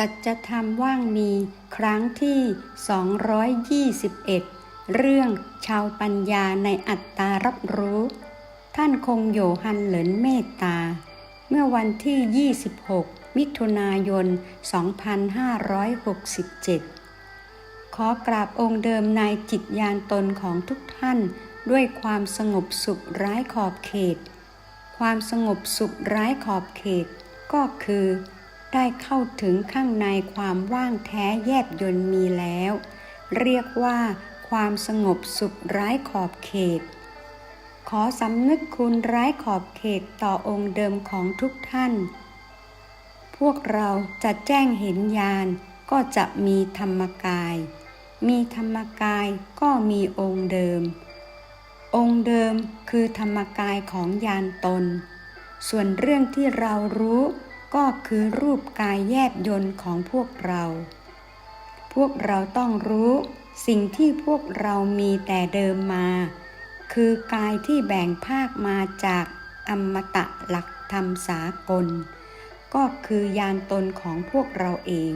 สัจธรรมว่างมีครั้งที่ 221 เรื่องชาวปัญญาในอัตตารับรู้ ท่านคงโยฮันเหลินเมตตา เมื่อวันที่ 26 มิถุนายน 2567 ขอกราบองค์เดิมในจิตยานตนของทุกท่านด้วยความสงบสุขร้ายขอบเขต ความสงบสุขร้ายขอบเขตก็คือ ได้เข้าถึงข้างในความว่างแท้แยบยนต์มีแล้ว เรียกว่าความสงบสุขร้ายขอบเขต ขอสำนึกคุณร้ายขอบเขตต่อองค์เดิมของทุกท่าน พวกเราจะแจ้งเห็นญาณก็จะมีธรรมกาย มีธรรมกายก็มีองค์เดิม องค์เดิมคือธรรมกายของญาณตน ส่วนเรื่องที่เรารู้ ก็คือรูปกายแยบยนต์ของพวกเรา พวกเราต้องรู้สิ่งที่พวกเรามีแต่เดิมมา คือกายที่แบ่งภาคมาจากอมตะหลักธรรมสากล ก็คือยานตนของพวกเราเอง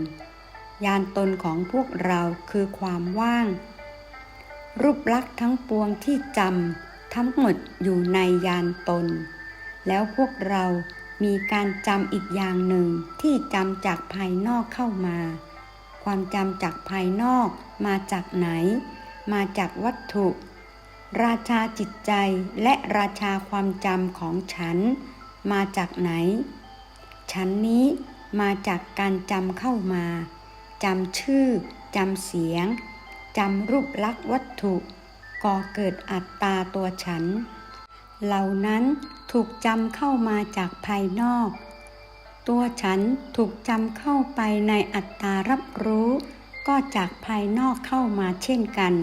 ยานตนของพวกเราคือความว่าง รูปลักษณ์ทั้งปวงที่จำทั้งหมดอยู่ในยานตน แล้วพวกเรา มีการจำอีกอย่างหนึ่งที่จำจากภายนอกเข้ามา ความจำจากภายนอกมาจากไหน มาจากวัตถุ ราชาจิตใจและราชาความจำของฉัน มาจากไหน ฉันนี้มาจากการจำเข้ามาจำชื่อจำเสียงจำรูปลักษณ์วัตถุก่อเกิดอัตตาตัวฉัน เหล่านั้น ถูกจำเข้ามาจากภายนอก ตัวฉันถูกจำเข้าไปในอัตตารับรู้ ก็จากภายนอกเข้ามาเช่นกัน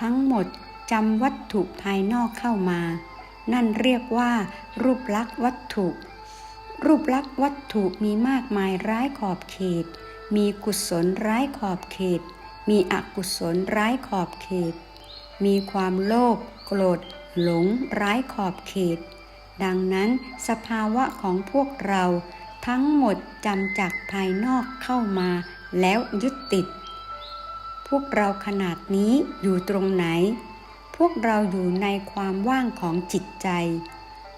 ทั้งหมดจำวัตถุภายนอกเข้ามา นั่นเรียกว่า รูปลักษณ์วัตถุ รูปลักษณ์วัตถุมีมากมายร้ายขอบเขต มีกุศลร้ายขอบเขต มีอกุศลร้ายขอบเขต มีความโลภโกรธหลงร้ายขอบเขต ดังนั้นสภาวะของพวกเราทั้งหมดจำจากภายนอกเข้ามาแล้วยึดติด พวกเราขนาดนี้อยู่ตรงไหน พวกเราอยู่ในความว่างของจิตใจ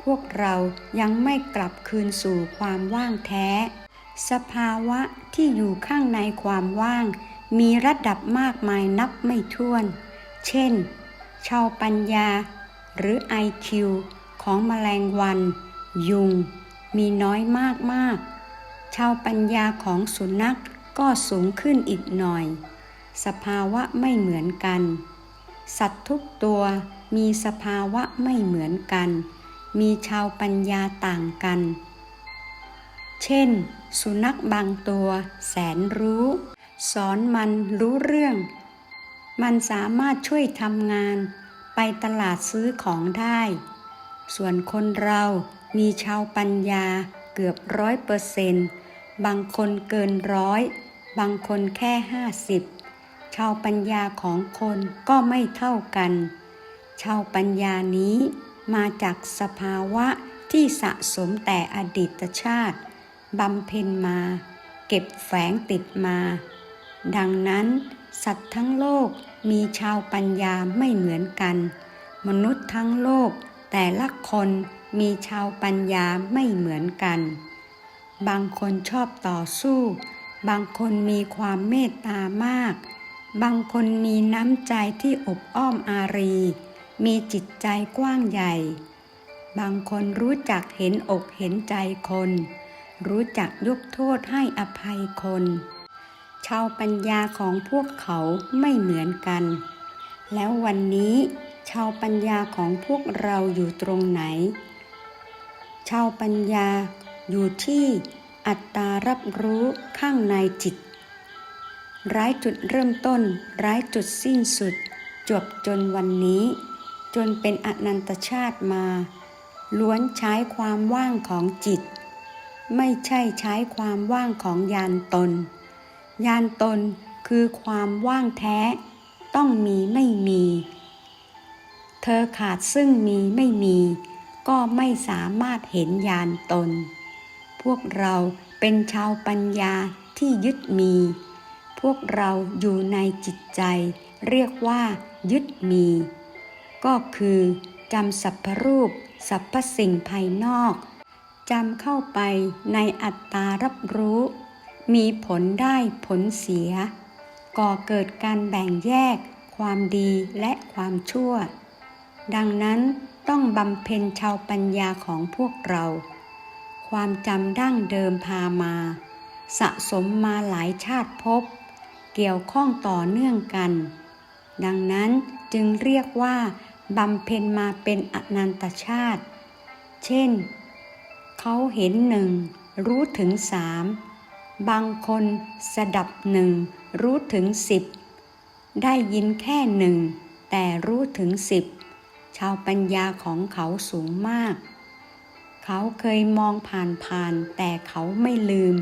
พวกเรายังไม่กลับคืนสู่ความว่างแท้ สภาวะที่อยู่ข้างในความว่าง มีระดับมากมายนับไม่ถ้วน เช่น ชาวปัญญา หรือ IQ ของแมลงวัน ยุง มีน้อยมากมากชาวปัญญาของสุนัขก็สูงขึ้นอีกหน่อย สภาวะไม่เหมือนกัน สัตว์ทุกตัวมีสภาวะไม่เหมือนกัน มีชาวปัญญาต่างกัน เช่น สุนัขบางตัวแสนรู้ สอนมันรู้เรื่อง มันสามารถช่วยทำงาน ไปตลาดซื้อของได้ ส่วนคนเรามีชาวปัญญาเกือบร้อยเปอร์เซนต์บางคนเกินร้อย บางคนแค่ห้าสิบชาวปัญญาของคนก็ไม่เท่ากัน ชาวปัญญานี้มาจากสภาวะที่สะสมแต่อดีตชาติบำเพ็ญมา เก็บแฝงติดมา ดังนั้นสัตว์ทั้งโลกมีชาวปัญญาไม่เหมือนกัน มนุษย์ทั้งโลก แต่ละคนมีชาวปัญญาไม่เหมือนกัน บางคนชอบต่อสู้ บางคนมีความเมตตามาก บางคนมีน้ำใจที่อบอ้อมอารี มีจิตใจกว้างใหญ่ บางคนรู้จักเห็นอกเห็นใจคน รู้จักยกโทษให้อภัยคน ชาวปัญญาของพวกเขาไม่เหมือนกัน แล้ววันนี้ ชาวปัญญาของพวกเราอยู่ตรงไหน ชาวปัญญาอยู่ที่อัตตารับรู้ข้างในจิต ร้ายจุดเริ่มต้น ร้ายจุดสิ้นสุด จบจนวันนี้ จนเป็นอนันตชาติมา ล้วนใช้ความว่างของจิต ไม่ใช่ใช้ความว่างของยานตน ยานตนคือความว่างแท้ ต้องมีไม่มี เธอขาดซึ่งมีไม่มี ก็ไม่สามารถเห็นยานตน พวกเราเป็นชาวปัญญาที่ยึดมี พวกเราอยู่ในจิตใจ เรียกว่า ยึดมี ก็คือจำสัพพรูปสรรพสิ่งภายนอกจำเข้าไปในอัตตารับรู้ มีผลได้ผลเสีย ก่อเกิดการแบ่งแยกความดีและความชั่ว ดังนั้นต้องบำเพ็ญชาวปัญญาของพวกเรา ความจำดั้งเดิมพามา สะสมมาหลายชาติภพเกี่ยวข้องต่อเนื่องกัน ดังนั้นจึงเรียกว่าบำเพ็ญมาเป็นอนันตชาติ เช่น เขาเห็นหนึ่งรู้ถึงสามบางคนสดับหนึ่งรู้ถึงสิบได้ยินแค่หนึ่งแต่รู้ถึงสิบ ชาวปัญญาของเขาสูงมาก เขาเคยมองผ่านๆแต่เขาไม่ลืม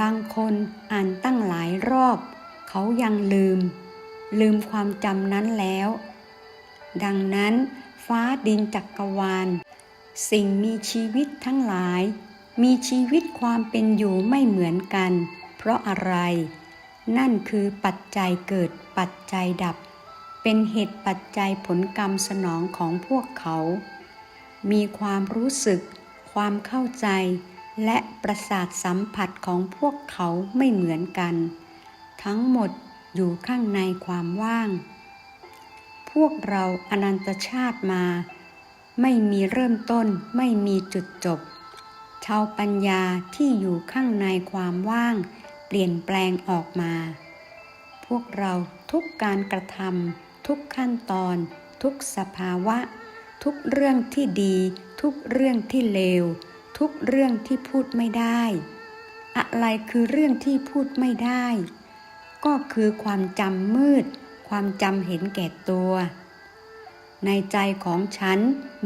บางคนอ่านตั้งหลายรอบ เขายังลืม ลืมความจำนั้นแล้ว ดังนั้นฟ้าดินจักกรวาล สิ่งมีชีวิตทั้งหลาย มีชีวิตความเป็นอยู่ไม่เหมือนกัน เพราะอะไร นั่นคือปัจจัยเกิดปัจจัยดับ เป็นเหตุปัจจัยผลกรรมสนองของพวกเขา มีความรู้สึก ความเข้าใจ และประสาทสัมผัสของพวกเขาไม่เหมือนกัน ทั้งหมดอยู่ข้างในความว่าง พวกเราอนันตชาติมา ไม่มีเริ่มต้นไม่มีจุดจบ ชาวปัญญาที่อยู่ข้างในความว่าง เปลี่ยนแปลงออกมา พวกเราทุกการกระทำ ทุกขั้นตอน ทุกสภาวะ ทุกเรื่องที่ดี ทุกเรื่องที่เลว ทุกเรื่องที่พูดไม่ได้ อะไรคือเรื่องที่พูดไม่ได้ ก็คือความจำมืด ความจำเห็นแก่ตัว ในใจของฉัน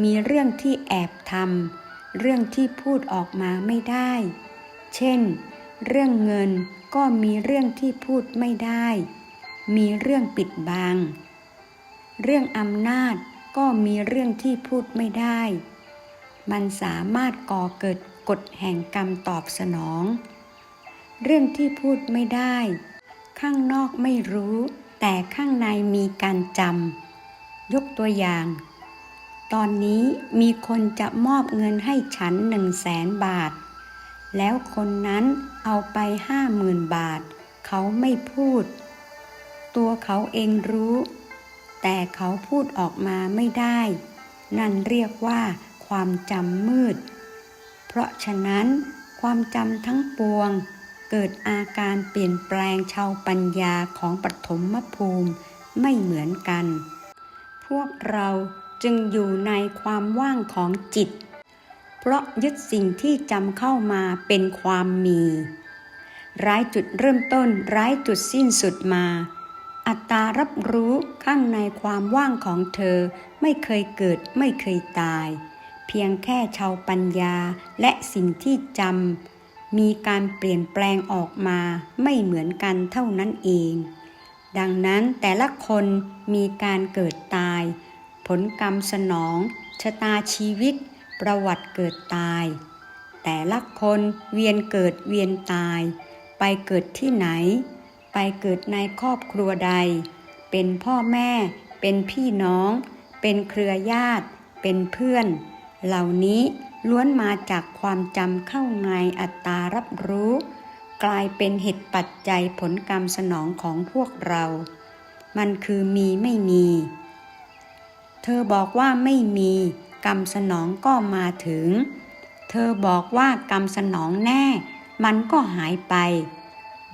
มีเรื่องที่แอบทำเรื่องที่พูดออกมาไม่ได้ เช่น เรื่องเงินก็มีเรื่องที่พูดไม่ได้มีเรื่องปิดบัง เรื่องอำนาจก็มีเรื่องที่พูดไม่ได้ มันสามารถก่อเกิดกฎแห่งกรรมตอบสนอง เรื่องที่พูดไม่ได้ ข้างนอกไม่รู้ แต่ข้างในมีการจำยกตัวอย่าง ตอนนี้มีคนจะมอบเงินให้ฉันหนึ่งแสนบาท แล้วคนนั้นเอาไปห้าหมื่นบาท เขาไม่พูด ตัวเขาเองรู้ แต่เขาพูดออกมาไม่ได้ นั่นเรียกว่าความจำมืด เพราะฉะนั้น ความจำทั้งปวง เกิดอาการเปลี่ยนแปลงชาวปัญญาของปฐมภูมิไม่เหมือนกัน พวกเราจึงอยู่ในความว่างของจิต เพราะยึดสิ่งที่จำเข้ามาเป็นความมี ร้ายจุดเริ่มต้นร้ายจุดสิ้นสุดมา อัตตารับรู้ข้างในความว่างของเธอไม่เคยเกิดไม่เคยตาย เพียงแค่ชาวปัญญาและสิ่งที่จำมีการเปลี่ยนแปลงออกมาไม่เหมือนกันเท่านั้นเอง ดังนั้นแต่ละคนมีการเกิดตาย ผลกรรมสนองชะตาชีวิต ประวัติเกิดตาย แต่ละคนเวียนเกิดเวียนตาย ไปเกิดที่ไหน ไปเกิดในครอบครัวใด เป็นพ่อแม่ เป็นพี่น้อง เป็นเครือญาติ เป็นเพื่อน เหล่านี้ล้วนมาจากความจำเข้าในอัตตารับรู้ กลายเป็นเหตุปัจจัยผลกรรมสนองของพวกเรา มันคือมีไม่มี เธอบอกว่าไม่มีกรรมสนองก็มาถึง เธอบอกว่ากรรมสนองแน่ มันก็หายไป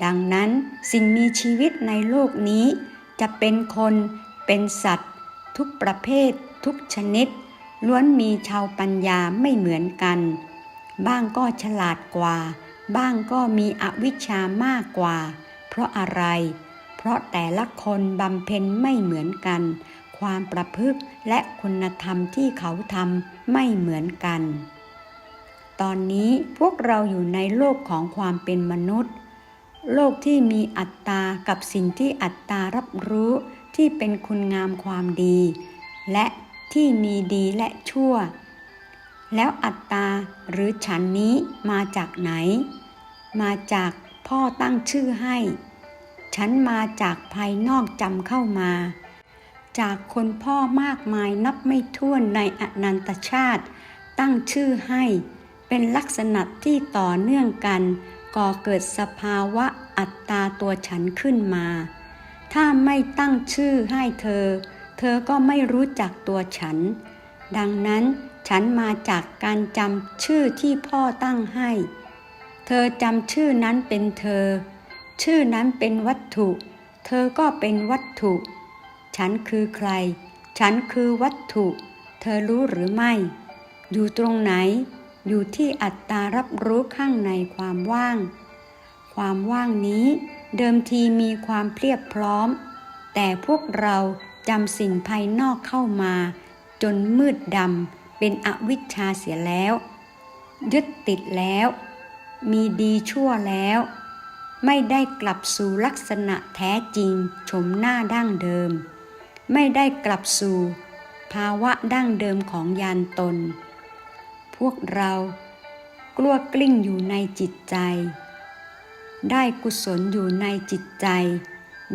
ดังนั้นสิ่งมีชีวิตในโลกนี้ จะเป็นคนเป็นสัตว์ ทุกประเภท ทุกชนิด ล้วนมีชาวปัญญาไม่เหมือนกัน บ้างก็ฉลาดกว่า บ้างก็มีอวิชชามากกว่า เพราะอะไร เพราะแต่ละคนบำเพ็ญไม่เหมือนกัน ความประพฤติและคุณธรรมที่เขาทำไม่เหมือนกัน ตอนนี้พวกเราอยู่ในโลกของความเป็นมนุษย์ โลกที่มีอัตตากับสิ่งที่อัตตารับรู้ที่เป็นคุณงามความดี และที่มีดีและชั่ว แล้วอัตตาหรือฉันนี้มาจากไหน มาจากพ่อตั้งชื่อให้ ฉันมาจากภายนอกจำเข้ามา จากคนพ่อมากมายนับไม่ถ้วนในอนันตชาติ ตั้งชื่อให้ เป็นลักษณะที่ต่อเนื่องกัน ก่อเกิดสภาวะอัตตาตัวฉันขึ้นมา ถ้าไม่ตั้งชื่อให้เธอ เธอก็ไม่รู้จักตัวฉัน ดังนั้นฉันมาจากการจำชื่อที่พ่อตั้งให้ เธอจำชื่อนั้นเป็นเธอ ชื่อนั้นเป็นวัตถุ เธอก็เป็นวัตถุ ฉันคือใคร ฉันคือวัตถุ เธอรู้หรือไม่ อยู่ตรงไหน อยู่ที่อัตตารับรู้ข้างในความว่าง ความว่างนี้เดิมทีมีความเพียบพร้อม แต่พวกเราจำสิ่งภายนอกเข้ามา จนมืดดำเป็นอวิชชาเสียแล้ว ยึดติดแล้ว มีดีชั่วแล้ว ไม่ได้กลับสู่ลักษณะแท้จริงชมหน้าดั้งเดิม ไม่ได้กลับสู่ ภาวะดั้งเดิมของยานตน พวกเรากลัวกลิ้งอยู่ในจิตใจ ได้กุศลอยู่ในจิตใจ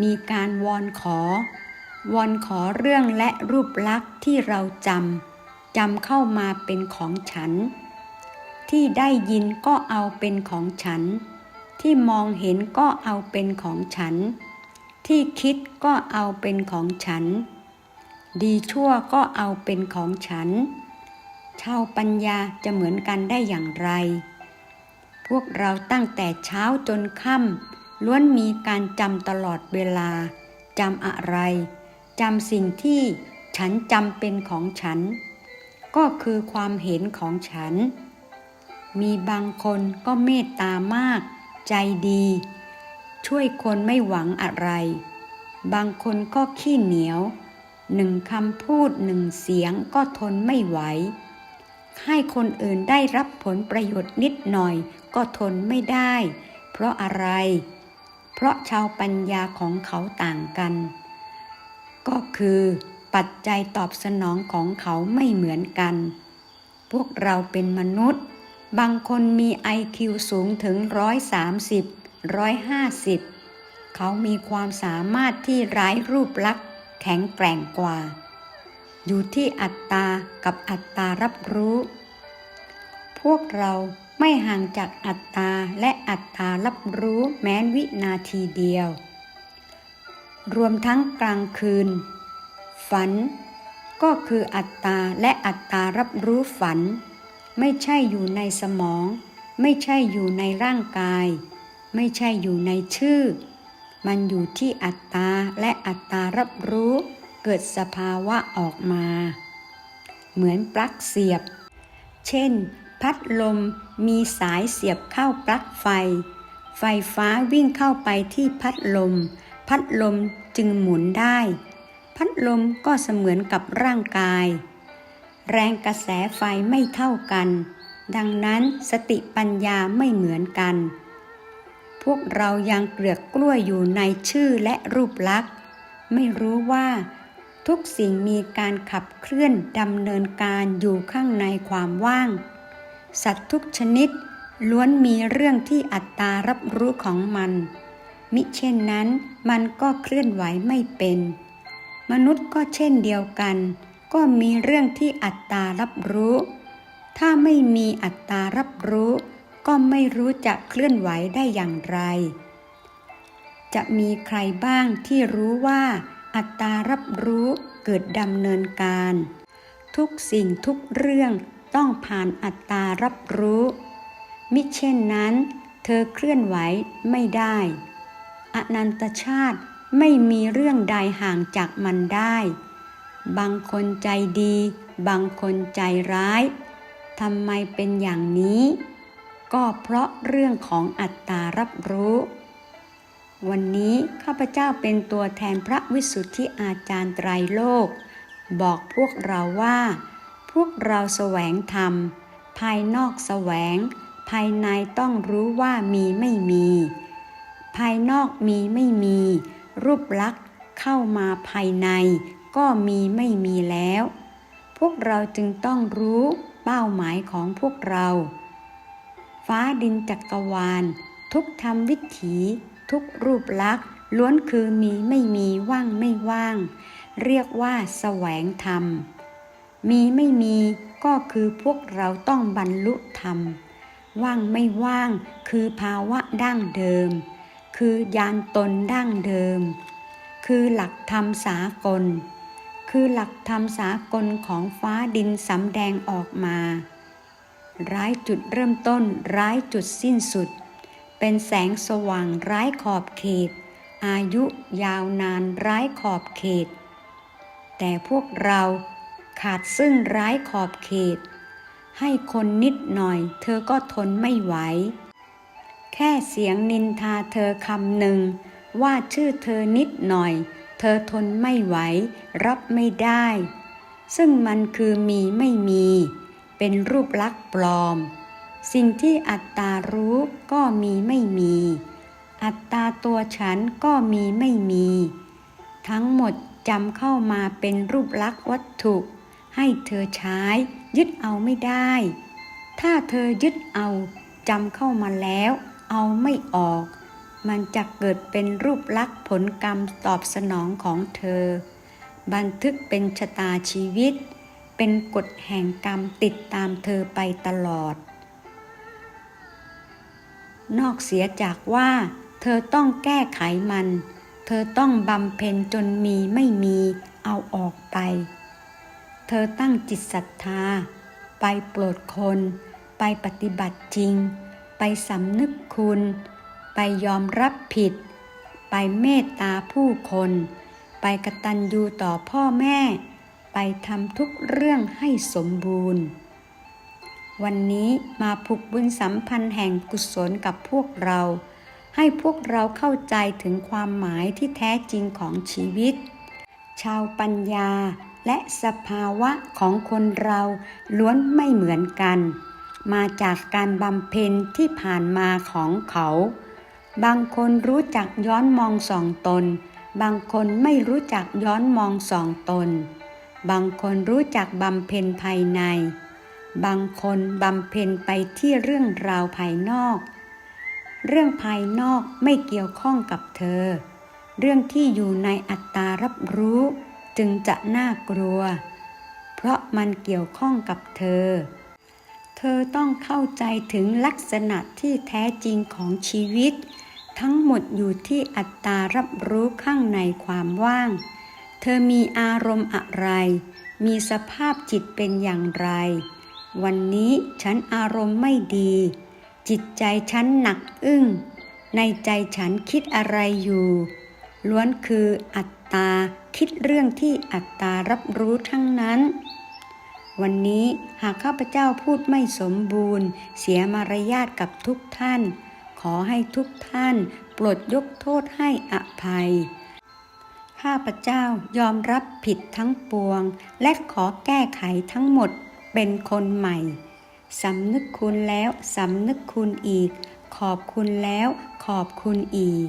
มีการวอนขอ วอนขอเรื่องและรูปลักษณ์ที่เราจำจำเข้ามาเป็นของฉัน ที่ได้ยินก็เอาเป็นของฉัน ที่มองเห็นก็เอาเป็นของฉัน ที่คิดก็เอาเป็นของฉัน ดีชั่วก็เอาเป็นของฉัน ชาวปัญญาจะเหมือนกันได้อย่างไร พวกเราตั้งแต่เช้าจนค่ำล้วนมีการจำตลอดเวลาจำอะไรจำสิ่งที่ฉันจำเป็นของฉัน ก็คือความเห็นของฉัน มีบางคนก็เมตตามาก ใจดี ช่วยคนไม่หวังอะไร บางคนก็ขี้เหนียวหนึ่งคำพูดหนึ่งเสียงก็ทนไม่ไหว ให้คนอื่นได้รับผลประโยชน์นิดหน่อย ก็ทนไม่ได้ เพราะอะไร เพราะชาวปัญญาของเขาต่างกัน ก็คือปัจจัยตอบสนองของเขาไม่เหมือนกัน พวกเราเป็นมนุษย์ บางคนมี IQ สูงถึง 130 150 เขามีความสามารถที่ร้ายรูปลักษณ์แข็งแกร่งกว่า อยู่ที่อัตตากับอัตตารับรู้ พวกเราไม่ห่างจากอัตตาและอัตตารับรู้แม้นวินาทีเดียว รวมทั้งกลางคืน ฝัน ก็คืออัตตาและอัตตารับรู้ฝัน ไม่ใช่อยู่ในสมอง ไม่ใช่อยู่ในร่างกาย ไม่ใช่อยู่ในชื่อ มันอยู่ที่อัตตาและอัตตารับรู้ เกิดสภาวะออกมา เหมือนปลั๊กเสียบ เช่น พัดลมมีสายเสียบเข้าปลั๊กไฟ ไฟฟ้าวิ่งเข้าไปที่พัดลม พัดลมจึงหมุนได้ พัดลมก็เสมือนกับร่างกาย แรงกระแสไฟไม่เท่ากัน ดังนั้นสติปัญญาไม่เหมือนกัน พวกเรายังเกลือกกล้วยอยู่ในชื่อและรูปลักษณ์ไม่รู้ว่า ทุกสิ่งมีการขับเคลื่อนดำเนินการอยู่ข้างในความว่าง สัตว์ทุกชนิดล้วนมีเรื่องที่อัตตารับรู้ของมัน มิเช่นนั้นมันก็เคลื่อนไหวไม่เป็น มนุษย์ก็เช่นเดียวกัน ก็มีเรื่องที่อัตตารับรู้ ถ้าไม่มีอัตตารับรู้ ก็ไม่รู้จะเคลื่อนไหวได้อย่างไร จะมีใครบ้างที่รู้ว่า อัตตารับรู้เกิดดำเนินการ ทุกสิ่งทุกเรื่องต้องผ่านอัตตารับรู้ มิเช่นนั้น เธอเคลื่อนไหวไม่ได้ อนันตชาติไม่มีเรื่องใดห่างจากมันได้ บางคนใจดี บางคนใจร้ายทำไมเป็นอย่างนี้ ก็เพราะเรื่องของอัตตารับรู้ วันนี้ข้าพเจ้าเป็นตัวแทนพระวิสุทธิอาจารย์ไตรโลก บอกพวกเราว่า พวกเราแสวงธรรม ภายนอกแสวง ภายในต้องรู้ว่ามีไม่มี ภายนอกมีไม่มี รูปลักษณ์เข้ามาภายใน ก็มีไม่มีแล้ว พวกเราจึงต้องรู้เป้าหมายของพวกเรา ฟ้าดินจักรวาล ทุกธรรมวิถี ทุกรูปลักษ์ล้วนคือมีไม่มีว่างไม่ว่าง เรียกว่าแสวงธรรม มีไม่มีก็คือพวกเราต้องบรรลุธรรม ว่างไม่ว่างคือภาวะดั้งเดิม คือยานตนดั้งเดิม คือหลักธรรมสากล คือหลักธรรมสากลของฟ้าดินสำแดงออกมา ร้ายจุดเริ่มต้นร้ายจุดสิ้นสุด เป็นแสงสว่างไร้ขอบเขต อายุยาวนานไร้ขอบเขต แต่พวกเราขาดซึ่งไร้ขอบเขต ให้คนนิดหน่อย เธอก็ทนไม่ไหว แค่เสียงนินทาเธอคำหนึ่ง ว่าชื่อเธอนิดหน่อย เธอทนไม่ไหว รับไม่ได้ ซึ่งมันคือมีไม่มี เป็นรูปลักษณ์ปลอม สิ่งที่อัตตารู้ก็มีไม่มี อัตตาตัวฉันก็มีไม่มี ทั้งหมดจำเข้ามาเป็นรูปลักษณ์วัตถุ ให้เธอใช้ยึดเอาไม่ได้ ถ้าเธอยึดเอาจำเข้ามาแล้ว เอาไม่ออก มันจะเกิดเป็นรูปลักษณ์ผลกรรมตอบสนองของเธอ บันทึกเป็นชะตาชีวิต เป็นกฎแห่งกรรมติดตามเธอไปตลอด นอกเสียจากว่า เธอต้องแก้ไขมัน เธอต้องบำเพ็ญจนมีไม่มีเอาออกไป เธอตั้งจิตศรัทธา ไปโปรดคน ไปปฏิบัติจริง ไปสำนึกคุณ ไปยอมรับผิด ไปเมตตาผู้คน ไปกตัญญูต่อพ่อแม่ ไปทำทุกเรื่องให้สมบูรณ์ วันนี้มาผูกบุญสัมพันธ์แห่งกุศลกับพวกเรา ให้พวกเราเข้าใจถึงความหมายที่แท้จริงของชีวิต ชาวปัญญาและสภาวะของคนเราล้วนไม่เหมือนกัน มาจากการบำเพ็ญที่ผ่านมาของเขา บางคนรู้จักย้อนมองสองตน บางคนไม่รู้จักย้อนมองสองตน บางคนรู้จักบำเพ็ญภายใน บางคนบำเพ็ญไปที่เรื่องราวภายนอก เรื่องภายนอกไม่เกี่ยวข้องกับเธอ เรื่องที่อยู่ในอัตตารับรู้จึงจะน่ากลัว เพราะมันเกี่ยวข้องกับเธอ เธอต้องเข้าใจถึงลักษณะที่แท้จริงของชีวิต ทั้งหมดอยู่ที่อัตตารับรู้ข้างในความว่าง เธอมีอารมณ์อะไร มีสภาพจิตเป็นอย่างไร วันนี้ฉันอารมณ์ไม่ดี จิตใจฉันหนักอึ้ง ในใจฉันคิดอะไรอยู่ ล้วนคืออัตตาคิดเรื่องที่อัตตารับรู้ทั้งนั้น วันนี้หากข้าพเจ้าพูดไม่สมบูรณ์ เสียมารยาทกับทุกท่าน ขอให้ทุกท่านโปรดยกโทษให้อภัยข้าพเจ้ายอมรับผิดทั้งปวง และขอแก้ไขทั้งหมด เป็นคนใหม่สำนึกคุณแล้วสำนึกคุณอีก ขอบคุณแล้วขอบคุณอีก